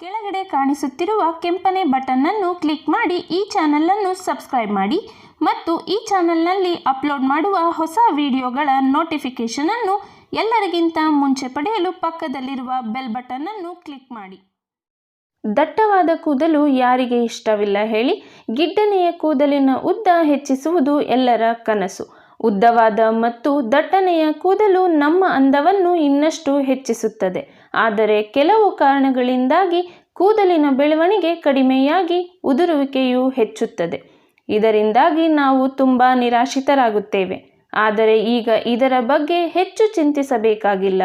ಕಾಣಿಸುತ್ತಿರುವ ಕೆಂಪನೆ ಬಟನ್ನನ್ನು ಕ್ಲಿಕ್ ಮಾಡಿ ಈ ಚಾನಲನ್ನು ಸಬ್ಸ್ಕ್ರೈಬ್ ಮಾಡಿ ಮತ್ತು ಈ ಚಾನಲ್ನಲ್ಲಿ ಅಪ್ಲೋಡ್ ಮಾಡುವ ಹೊಸ ವಿಡಿಯೋಗಳ ನೋಟಿಫಿಕೇಷನನ್ನು ಎಲ್ಲರಿಗಿಂತ ಮುಂಚೆ ಪಡೆಯಲು ಪಕ್ಕದಲ್ಲಿರುವ ಬೆಲ್ ಬಟನ್ನನ್ನು ಕ್ಲಿಕ್ ಮಾಡಿ. ದಟ್ಟವಾದ ಕೂದಲು ಯಾರಿಗೆ ಇಷ್ಟವಿಲ್ಲ ಹೇಳಿ, ಗಿಡ್ಡನೆಯ ಕೂದಲಿನ ಉದ್ದ ಹೆಚ್ಚಿಸುವುದು ಎಲ್ಲರ ಕನಸು. ಉದ್ದವಾದ ಮತ್ತು ದಟ್ಟನೆಯ ಕೂದಲು ನಮ್ಮ ಅಂದವನ್ನು ಇನ್ನಷ್ಟು ಹೆಚ್ಚಿಸುತ್ತದೆ. ಆದರೆ ಕೆಲವು ಕಾರಣಗಳಿಂದಾಗಿ ಕೂದಲಿನ ಬೆಳವಣಿಗೆ ಕಡಿಮೆಯಾಗಿ ಉದುರುವಿಕೆಯು ಹೆಚ್ಚುತ್ತದೆ. ಇದರಿಂದಾಗಿ ನಾವು ತುಂಬ ನಿರಾಶಿತರಾಗುತ್ತೇವೆ ಆದರೆ ಈಗ ಇದರ ಬಗ್ಗೆ ಹೆಚ್ಚು ಚಿಂತಿಸಬೇಕಾಗಿಲ್ಲ.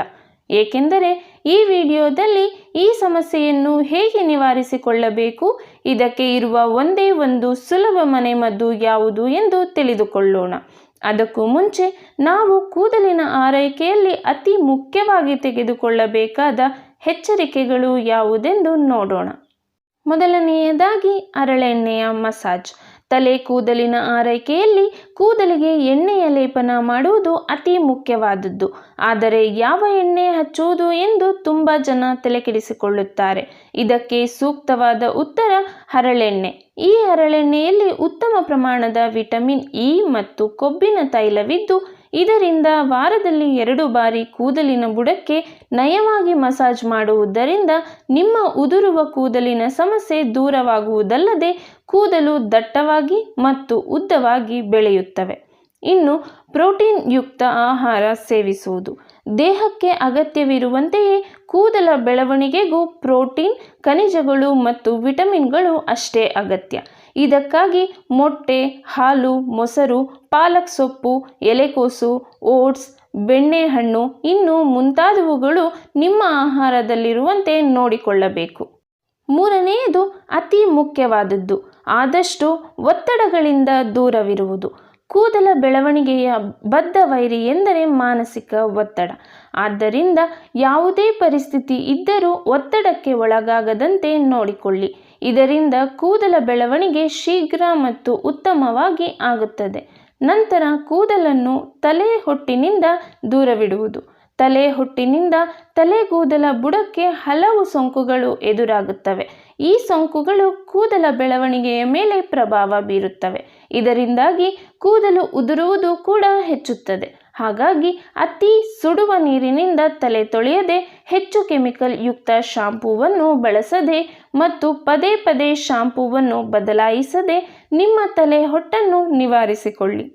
ಏಕೆಂದರೆ ಈ ವಿಡಿಯೋದಲ್ಲಿ ಈ ಸಮಸ್ಯೆಯನ್ನು ಹೇಗೆ ನಿವಾರಿಸಿಕೊಳ್ಳಬೇಕು, ಇದಕ್ಕೆ ಇರುವ ಒಂದೇ ಒಂದು ಸುಲಭ ಮನೆಮದ್ದು ಯಾವುದು ಎಂದು ತಿಳಿದುಕೊಳ್ಳೋಣ. ಅದಕ್ಕೂ ಮುಂಚೆ ನಾವು ಕೂದಲಿನ ಆರೈಕೆಯಲ್ಲಿ ಅತಿ ಮುಖ್ಯವಾಗಿ ತೆಗೆದುಕೊಳ್ಳಬೇಕಾದ ಎಚ್ಚರಿಕೆಗಳು ಯಾವುದೆಂದು ನೋಡೋಣ. ಮೊದಲನೆಯದಾಗಿ ಅರಳೆಣ್ಣೆಯ ಮಸಾಜ್. ತಲೆ ಕೂದಲಿನ ಆರೈಕೆಯಲ್ಲಿ ಕೂದಲಿಗೆ ಎಣ್ಣೆಯ ಲೇಪನ ಮಾಡುವುದು ಅತಿ ಮುಖ್ಯವಾದದ್ದು. ಆದರೆ ಯಾವ ಎಣ್ಣೆ ಹಚ್ಚುವುದು ಎಂದು ತುಂಬ ಜನ ತಲೆಕೆಡಿಸಿಕೊಳ್ಳುತ್ತಾರೆ. ಇದಕ್ಕೆ ಸೂಕ್ತವಾದ ಉತ್ತರ ಹರಳೆಣ್ಣೆ. ಈ ಹರಳೆಣ್ಣೆಯಲ್ಲಿ ಉತ್ತಮ ಪ್ರಮಾಣದ ವಿಟಮಿನ್ ಇ ಮತ್ತು ಕೊಬ್ಬಿನ ತೈಲವಿದ್ದು ಇದರಿಂದ ವಾರದಲ್ಲಿ ಎರಡು ಬಾರಿ ಕೂದಲಿನ ಬುಡಕ್ಕೆ ನಯವಾಗಿ ಮಸಾಜ್ ಮಾಡುವುದರಿಂದ ನಿಮ್ಮ ಉದುರುವ ಕೂದಲಿನ ಸಮಸ್ಯೆ ದೂರವಾಗುವುದಲ್ಲದೆ ಕೂದಲು ದಟ್ಟವಾಗಿ ಮತ್ತು ಉದ್ದವಾಗಿ ಬೆಳೆಯುತ್ತವೆ. ಇನ್ನು ಪ್ರೋಟೀನ್ ಯುಕ್ತ ಆಹಾರ ಸೇವಿಸುವುದು. ದೇಹಕ್ಕೆ ಅಗತ್ಯವಿರುವಂತೆಯೇ ಕೂದಲ ಬೆಳವಣಿಗೆಗೂ ಪ್ರೋಟೀನ್, ಖನಿಜಗಳು ಮತ್ತು ವಿಟಮಿನ್ಗಳು ಅಷ್ಟೇ ಅಗತ್ಯ. ಇದಕ್ಕಾಗಿ ಮೊಟ್ಟೆ, ಹಾಲು, ಮೊಸರು, ಪಾಲಕ್ ಸೊಪ್ಪು, ಎಲೆಕೋಸು, ಓಟ್ಸ್, ಬೆಣ್ಣೆಹಣ್ಣು, ಇನ್ನು ಮುಂತಾದವುಗಳು ನಿಮ್ಮ ಆಹಾರದಲ್ಲಿರುವಂತೆ ನೋಡಿಕೊಳ್ಳಬೇಕು. ಮೂರನೆಯದು ಅತಿ ಮುಖ್ಯವಾದದ್ದು. ಆದಷ್ಟು ಒತ್ತಡಗಳಿಂದ ದೂರವಿರುವುದು. ಕೂದಲ ಬೆಳವಣಿಗೆಯ ಬದ್ಧ ವೈರಿ ಎಂದರೆ ಮಾನಸಿಕ ಒತ್ತಡ. ಆದ್ದರಿಂದ ಯಾವುದೇ ಪರಿಸ್ಥಿತಿ ಇದ್ದರೂ ಒತ್ತಡಕ್ಕೆ ಒಳಗಾಗದಂತೆ ನೋಡಿಕೊಳ್ಳಿ. ಇದರಿಂದ ಕೂದಲ ಬೆಳವಣಿಗೆ ಶೀಘ್ರ ಮತ್ತು ಉತ್ತಮವಾಗಿ ಆಗುತ್ತದೆ. ನಂತರ ಕೂದಲನ್ನು ತಲೆ ಹೊಟ್ಟಿನಿಂದ ದೂರವಿಡುವುದು. ತಲೆ ಹೊಟ್ಟಿನಿಂದ ತಲೆಗೂದಲ ಬುಡಕ್ಕೆ ಹಲವು ಸೋಂಕುಗಳು ಎದುರಾಗುತ್ತವೆ. ಈ ಸೋಂಕುಗಳು ಕೂದಲ ಬೆಳವಣಿಗೆಯ ಮೇಲೆ ಪ್ರಭಾವ ಬೀರುತ್ತವೆ. ಇದರಿಂದಾಗಿ ಕೂದಲು ಉದುರುವುದು ಕೂಡ ಹೆಚ್ಚುತ್ತದೆ. ಹಾಗಾಗಿ ಅತಿ ಸುಡುವ ನೀರಿನಿಂದ ತಲೆ ತೊಳೆಯದೆ ಹೆಚ್ಚು ಕೆಮಿಕಲ್ ಯುಕ್ತ ಶಾಂಪೂವನ್ನು ಬಳಸದೆ ಮತ್ತು ಪದೇ ಪದೇ ಶಾಂಪೂವನ್ನು ಬದಲಾಯಿಸದೆ ನಿಮ್ಮ ತಲೆ ಹೊಟ್ಟನ್ನು ನಿವಾರಿಸಿಕೊಳ್ಳಿ.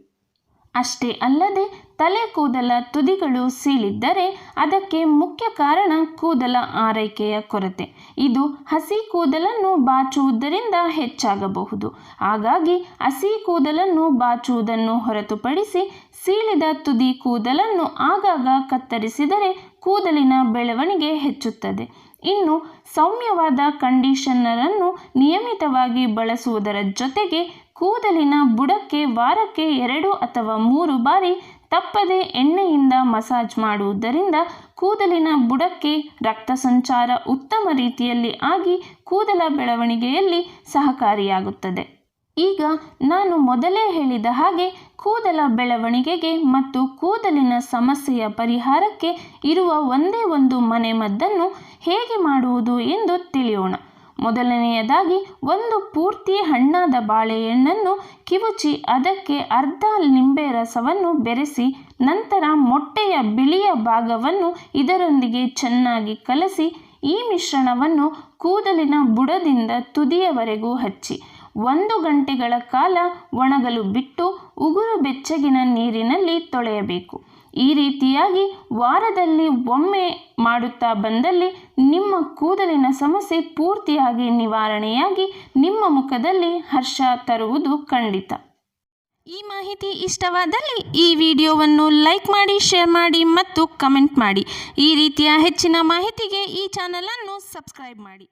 ಅಷ್ಟೇ ಅಲ್ಲದೆ ತಲೆ ಕೂದಲ ತುದಿಗಳು ಸೀಳಿದ್ದರೆ ಅದಕ್ಕೆ ಮುಖ್ಯ ಕಾರಣ ಕೂದಲ ಆರೈಕೆಯ ಕೊರತೆ. ಇದು ಹಸಿ ಕೂದಲನ್ನು ಬಾಚುವುದರಿಂದ ಹೆಚ್ಚಾಗಬಹುದು. ಹಾಗಾಗಿ ಹಸಿ ಕೂದಲನ್ನು ಬಾಚುವುದನ್ನು ಹೊರತುಪಡಿಸಿ ಸೀಳಿದ ತುದಿ ಕೂದಲನ್ನು ಆಗಾಗ ಕತ್ತರಿಸಿದರೆ ಕೂದಲಿನ ಬೆಳವಣಿಗೆ ಹೆಚ್ಚುತ್ತದೆ. ಇನ್ನು ಸೌಮ್ಯವಾದ ಕಂಡೀಷನರನ್ನು ನಿಯಮಿತವಾಗಿ ಬಳಸುವುದರ ಜೊತೆಗೆ ಕೂದಲಿನ ಬುಡಕ್ಕೆ ವಾರಕ್ಕೆ ಎರಡು ಅಥವಾ ಮೂರು ಬಾರಿ ತಪ್ಪದೆ ಎಣ್ಣೆಯಿಂದ ಮಸಾಜ್ ಮಾಡುವುದರಿಂದ ಕೂದಲಿನ ಬುಡಕ್ಕೆ ರಕ್ತ ಸಂಚಾರ ಉತ್ತಮ ರೀತಿಯಲ್ಲಿ ಆಗಿ ಕೂದಲ ಬೆಳವಣಿಗೆಯಲ್ಲಿ ಸಹಕಾರಿಯಾಗುತ್ತದೆ. ಈಗ ನಾನು ಮೊದಲೇ ಹೇಳಿದ ಹಾಗೆ ಕೂದಲ ಬೆಳವಣಿಗೆಗೆ ಮತ್ತು ಕೂದಲಿನ ಸಮಸ್ಯೆಯ ಪರಿಹಾರಕ್ಕೆ ಇರುವ ಒಂದೇ ಒಂದು ಮನೆಮದ್ದನ್ನು ಹೇಗೆ ಮಾಡುವುದು ಎಂದು ತಿಳಿಯೋಣ. ಮೊದಲನೆಯದಾಗಿ, ಒಂದು ಪೂರ್ತಿ ಹಣ್ಣಾದ ಬಾಳೆಹಣ್ಣನ್ನು ಕಿವುಚಿ ಅದಕ್ಕೆ ಅರ್ಧ ನಿಂಬೆ ರಸವನ್ನು ಬೆರೆಸಿ, ನಂತರ ಮೊಟ್ಟೆಯ ಬಿಳಿಯ ಭಾಗವನ್ನು ಇದರೊಂದಿಗೆ ಚೆನ್ನಾಗಿ ಕಲಸಿ, ಈ ಮಿಶ್ರಣವನ್ನು ಕೂದಲಿನ ಬುಡದಿಂದ ತುದಿಯವರೆಗೂ ಹಚ್ಚಿ, ಒಂದು ಗಂಟೆಗಳ ಕಾಲ ಒಣಗಲು ಬಿಟ್ಟು ಉಗುರು ಬೆಚ್ಚಗಿನ ನೀರಿನಲ್ಲಿ ತೊಳೆಯಬೇಕು. ಈ ರೀತಿಯಾಗಿ ವಾರದಲ್ಲಿ ಒಮ್ಮೆ ಮಾಡುತ್ತಾ ಬಂದಲ್ಲಿ ನಿಮ್ಮ ಕೂದಲಿನ ಸಮಸ್ಯೆ ಪೂರ್ತಿಯಾಗಿ ನಿವಾರಣೆಯಾಗಿ ನಿಮ್ಮ ಮುಖದಲ್ಲಿ ಹರ್ಷ ತರುವುದು ಖಂಡಿತ. ಈ ಮಾಹಿತಿ ಇಷ್ಟವಾದಲ್ಲಿ ಈ ವಿಡಿಯೋವನ್ನು ಲೈಕ್ ಮಾಡಿ, ಶೇರ್ ಮಾಡಿ ಮತ್ತು ಕಮೆಂಟ್ ಮಾಡಿ. ಈ ರೀತಿಯ ಹೆಚ್ಚಿನ ಮಾಹಿತಿಗೆ ಈ ಚಾನಲನ್ನು ಸಬ್ಸ್ಕ್ರೈಬ್ ಮಾಡಿ.